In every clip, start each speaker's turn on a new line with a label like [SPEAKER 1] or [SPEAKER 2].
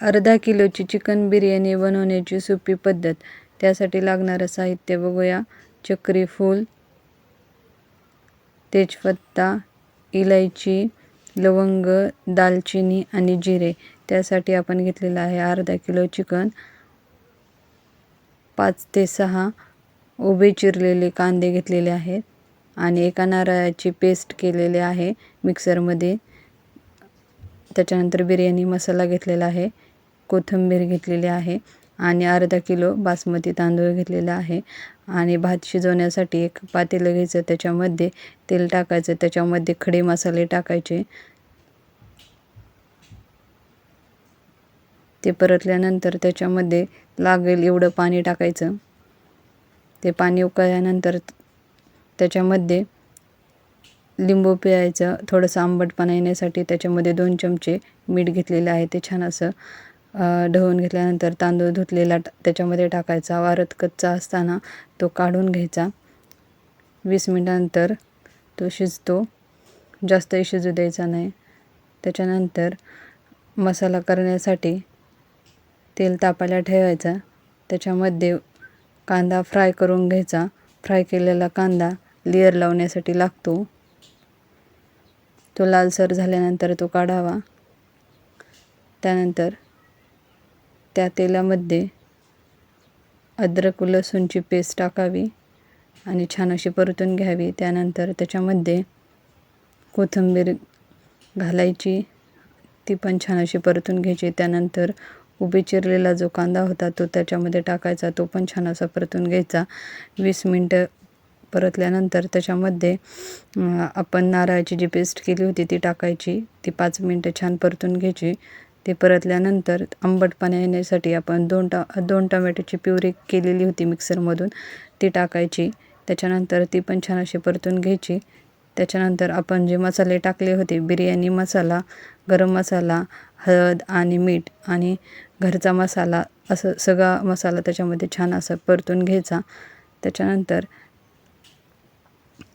[SPEAKER 1] अर्धा किलोची चिकन बिर्याणी बनवण्याची सोपी पद्धत. त्यासाठी लागणारं साहित्य बघूया. चक्री फूल तेजपत्ता इलायची लवंग दालचिनी आणि जिरे. त्यासाठी आपण घेतलेलं आहे अर्धा किलो चिकन. पाच ते सहा उभे चिरलेले कांदे घेतलेले आहेत आणि एका नारळाची पेस्ट केलेली आहे मिक्सरमध्ये. त्याच्यानंतर बिर्याणी मसाला घेतलेला आहे. कोथिंबीर घेतलेली आहे आणि अर्धा किलो बासमती तांदूळ घेतलेला आहे. आणि भात शिजवण्यासाठी एक पातेलं घ्यायचं त्याच्यामध्ये तेल टाकायचं त्याच्यामध्ये खडे मसाले टाकायचे. ते परतल्यानंतर त्याच्यामध्ये लागेल एवढं पाणी टाकायचं. ते पाणी उकळल्यानंतर त्याच्यामध्ये लिंबू पिळायचं थोडंसं आंबटपणा येण्यासाठी त्याच्यामध्ये दोन चमचे मीठ घेतलेलं आहे. ते छान असं ढवून घेतल्यानंतर तांदूळ धुतलेला त्याच्यामध्ये टाकायचा. वारत कच्चा असताना तो काढून घ्यायचा. वीस मिनटानंतर तो शिजतो. जास्तही शिजू द्यायचा नाही. त्याच्यानंतर मसाला करण्यासाठी तेल तापायला ठेवायचा. त्याच्यामध्ये कांदा फ्राय करून घ्यायचा. फ्राय केलेला कांदा लेअर लावण्यासाठी लागतो. तो लालसर झाल्यानंतर तो काढावा. त्यानंतर त्या तेलामध्ये अद्रक लसूणची पेस्ट टाकावी आणि छान अशी परतून घ्यावी. त्यानंतर त्याच्यामध्ये कोथिंबीर घालायची. ती पण छान अशी परतून घ्यायची. त्यानंतर उभी चिरलेला जो कांदा होता तो त्याच्यामध्ये टाकायचा. तो पण छान असा परतून घ्यायचा. वीस मिनटं परतल्यानंतर त्याच्यामध्ये आपण नारळाची जी पेस्ट केली होती ती टाकायची. ती पाच मिनटं छान परतून घ्यायची. ते परतल्यानंतर आंबटपणा येण्यासाठी आपण दोन टा दोन टमॅटोची प्युरी केलेली होती मिक्सरमधून. ती टाकायची. त्याच्यानंतर ती पण छान अशी परतून घ्यायची. त्याच्यानंतर आपण जे मसाले टाकले होते बिर्याणी मसाला गरम मसाला हळद आणि मीठ आणि घरचा मसाला असं सगळा मसाला त्याच्यामध्ये छान असं परतून घ्यायचा. त्याच्यानंतर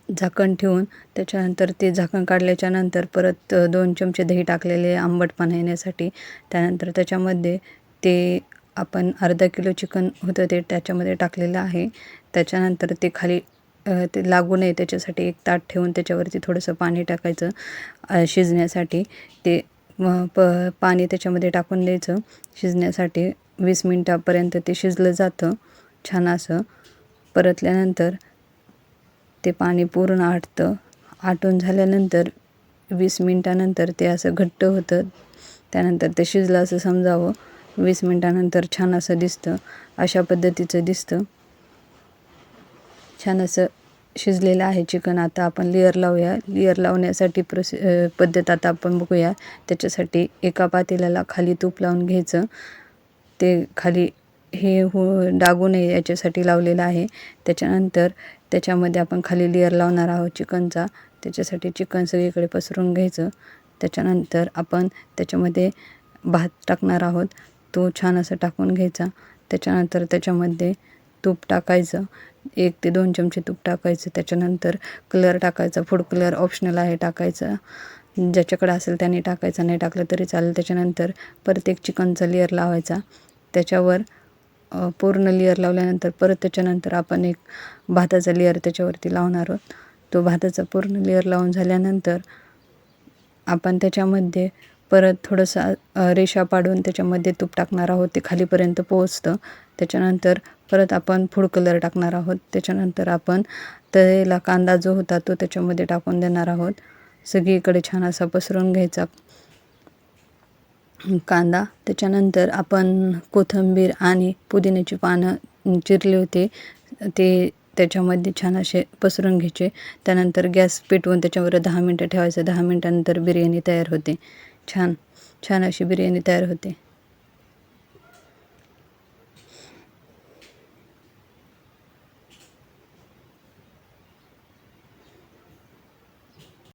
[SPEAKER 1] झाकण ठेवून त्याच्यानंतर ते झाकण काढल्याच्यानंतर परत दोन चमचे दही टाकलेले आंबटपणा येण्यासाठी. त्यानंतर त्याच्यामध्ये ते आपण अर्धा किलो चिकन होतं ते त्याच्यामध्ये टाकलेलं आहे. त्याच्यानंतर ते खाली ते लागू नये त्याच्यासाठी एक ताट ठेवून त्याच्यावरती थोडंसं पाणी टाकायचं शिजण्यासाठी. ते प पाणी त्याच्यामध्ये टाकून द्यायचं. शिजण्यासाठी वीस मिनटापर्यंत ते शिजलं जातं छान असं. परतल्यानंतर ते पाणी पूर्ण आटतं. आटून झाल्यानंतर वीस मिनटानंतर ते असं घट्ट होतं. त्यानंतर ते शिजलं असं समजावं. वीस मिनटानंतर छान असं दिसतं. अशा पद्धतीचं दिसतं. छान असं शिजलेलं आहे चिकन. आता आपण लेअर लावूया. लेअर लावण्यासाठी प्रोसे पद्धत आता आपण बघूया. त्याच्यासाठी एका पातेल्याला खाली तूप लावून घ्यायचं. ते खाली हे हो डागू नये याच्यासाठी लावलेलं आहे. त्याच्यानंतर त्याच्यामध्ये आपण खाली लेअर लावणार आहोत चिकनचा. त्याच्यासाठी चिकन सगळीकडे पसरून घ्यायचं. त्याच्यानंतर आपण त्याच्यामध्ये भात टाकणार आहोत. तो छान असं टाकून घ्यायचा. त्याच्यानंतर त्याच्यामध्ये तूप टाकायचं. एक ते दोन चमचे तूप टाकायचं. त्याच्यानंतर कलर टाकायचा. फूड कलर ऑप्शनल आहे टाकायचा. ज्याच्याकडे असेल त्याने टाकायचं. नाही टाकलं तरी चालेल. त्याच्यानंतर परत एक चिकनचा लेअर लावायचा. त्याच्यावर पूर्ण लेअर लावल्यानंतर परत त्याच्यानंतर आपण एक भाताचा लेअर त्याच्यावरती लावणार आहोत. तो भाताचा पूर्ण लेअर लावून झाल्यानंतर आपण त्याच्यामध्ये परत थोडंसं रेषा पाडून त्याच्यामध्ये तूप टाकणार आहोत. ते खालीपर्यंत पोहोचतं. त्याच्यानंतर परत आपण फूड कलर टाकणार आहोत. त्याच्यानंतर आपण तळेला कांदा जो होता तो त्याच्यामध्ये टाकून देणार आहोत. सगळीकडे छान असा पसरून घ्यायचा. कांदा. त्याच्यानंतर आपण कोथिंबीर आणि पुदिन्याची पानं चिरले होते. ते त्याच्यामध्ये छान असे पसरून घ्यायचे. त्यानंतर गॅस पेटवून त्याच्यावर दहा मिनटं ठेवायचं. दहा मिनटानंतर बिर्याणी तयार होते. छान छान अशी बिर्याणी तयार होते.